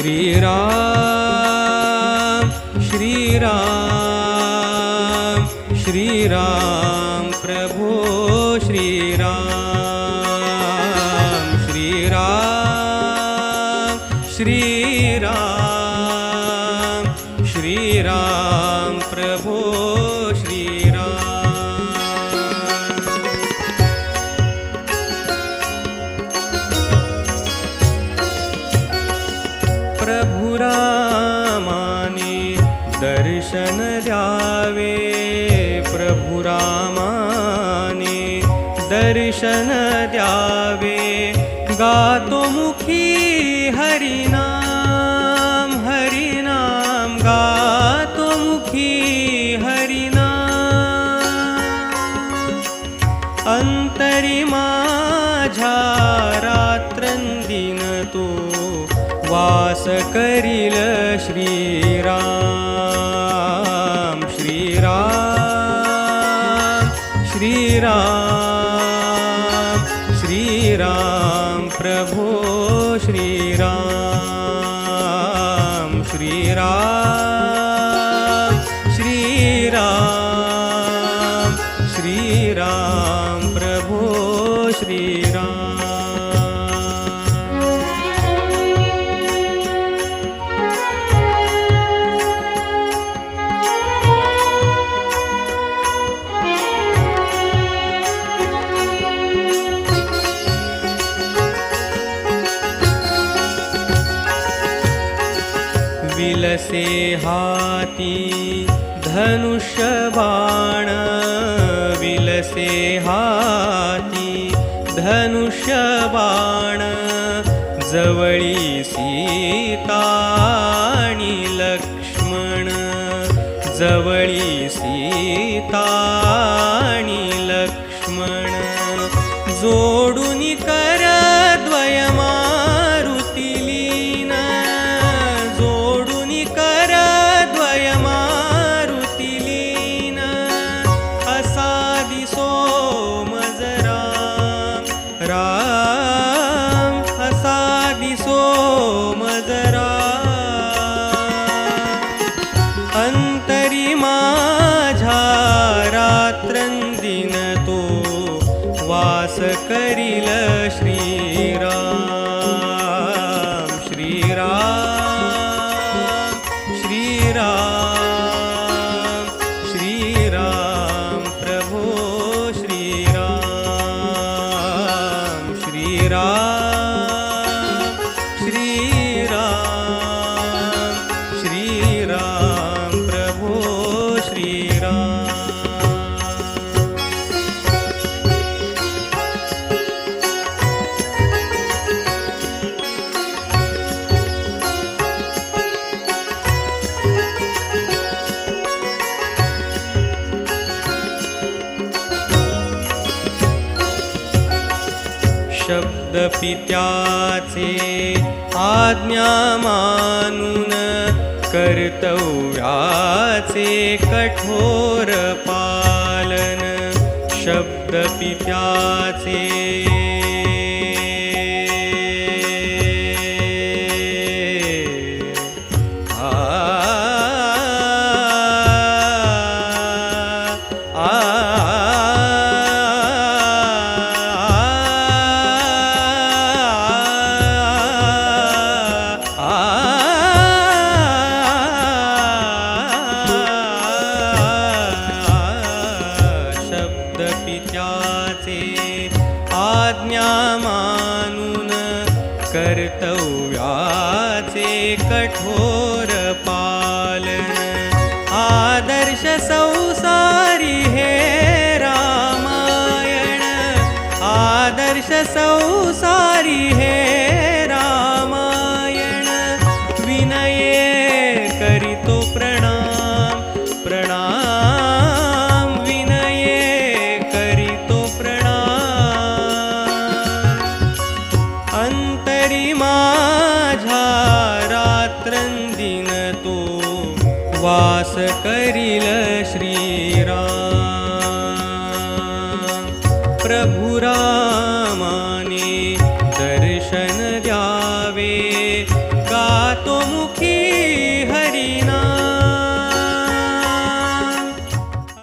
श्रीराम श्रीराम श्रीराम प्रभो श्रीराम श्रीराम श्रीराम श्रीराम प्रभो। प्रभुरामाने दर्शन द्यावे प्रभुरामाने दर्शन द्यावे। गातो मुखी हरिनाम हरिनाम गातो मुखी हरिनाम अंतरी माझा रात्रंदिन तू वास करील श्रीराम श्रीराम श्रीराम श्रीराम प्रभो श्रीराम श्रीराम श्रीराम श्रीराम प्रभो श्रीराम। विलसे हाती धनुष्यबाण विलसे हाती धनुष्यबाण जवळी सीता लक्ष्मण जवळी सीता लक्ष्मण जो राम दिसो मजरा. अंतरी माझ्या रात्रंदिन तो वास करील श्री श्रीराम शब्द पित्याचे आज्ञा मानून कर्तव्याचे कठोर पालन. शब्दपित्याचे पित्याचे पित्याचे आज्ञा मानून कर्तव्याचे कठोर पालन. आदर्श संसारी हे रामायण. आदर्श संसारी हे वास करील श्रीराम। प्रभुरामाने